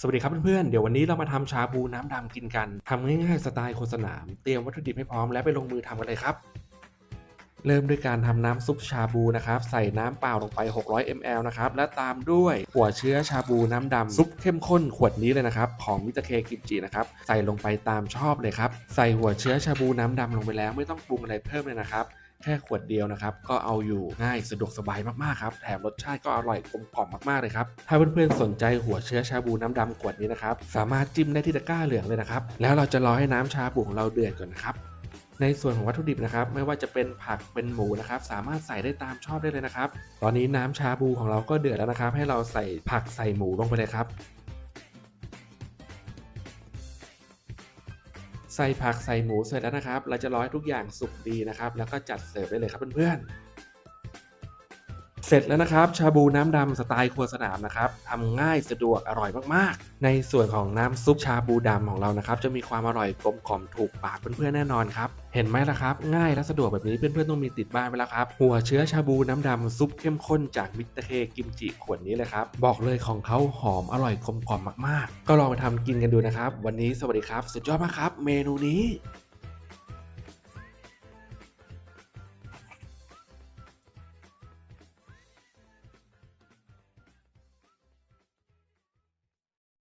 สวัสดีครับเพื่อนๆ เดี๋ยววันนี้เรามาทำชาบูน้ำดำกินกันทำง่ายๆสไตล์โฆษณามเตรียมวัตถุดิบให้พร้อมและไปลงมือทำกันเลยครับ เริ่มด้วยการทำน้ำซุปชาบูนะครับ ใส่น้ำเปล่าลงไป 600 ml นะครับ และตามด้วยหัวเชื้อชาบูน้ำดำซุปเข้มข้นขวดนี้เลยนะครับ ของมิตาเคกิมจินะครับ ใส่ลงไปตามชอบเลยครับ ใส่หัวเชื้อชาบูน้ำดำลงไปแล้วไม่ต้องปรุงอะไรเพิ่มเลยนะครับ แค่ขวดเดียวนะครับ ก็เอาอยู่ง่ายสะดวกสบายมากๆครับ แถมรสชาติก็อร่อยกลมกล่อมมากๆเลยครับ ถ้าเพื่อนๆสนใจหัวเชื้อชาบูน้ำดำขวดนี้นะครับ สามารถจิ้มได้ที่ตะกร้าเหลืองเลยนะครับ แล้วเราจะรอให้น้ำชาบูของเราเดือดก่อนนะครับในส่วนของวัตถุดิบนะครับ ไม่ว่าจะเป็นผักเป็นหมูนะครับ สามารถใส่ได้ตามชอบได้เลยนะครับ ตอนนี้น้ำชาบูของเราก็เดือดแล้วนะครับ ให้เราใส่ผักใส่หมูลงไปเลยครับ ใส่ผักใส่หมูเสร็จแล้วนะครับ เราจะร้อยทุกอย่างสุกดีนะครับ แล้วก็จัดเสิร์ฟได้เลยครับเพื่อนๆ เสร็จแล้วนะครับ ชาบูน้ำดำสไตล์ครัวสนามนะครับทำง่ายสะดวกอร่อยมากๆ ในส่วนของน้ำซุปชาบูดำของเรานะครับ จะมีความอร่อยกลมกล่อมถูกปากเพื่อนๆแน่นอนครับ เห็นไหมล่ะครับ ง่ายและสะดวกแบบนี้เพื่อนๆต้องมีติดบ้านไว้แล้วครับ หัวเชื้อชาบูน้ำดำซุปเข้มข้นจากมิตรเคกิมจิขวดนี้เลยครับ บอกเลยของเขาหอมอร่อยกลมกล่อมมากๆ ก็ลองไปทำกินกันดูนะครับ วันนี้สวัสดีครับ สุดยอดมากครับ เมนูนี้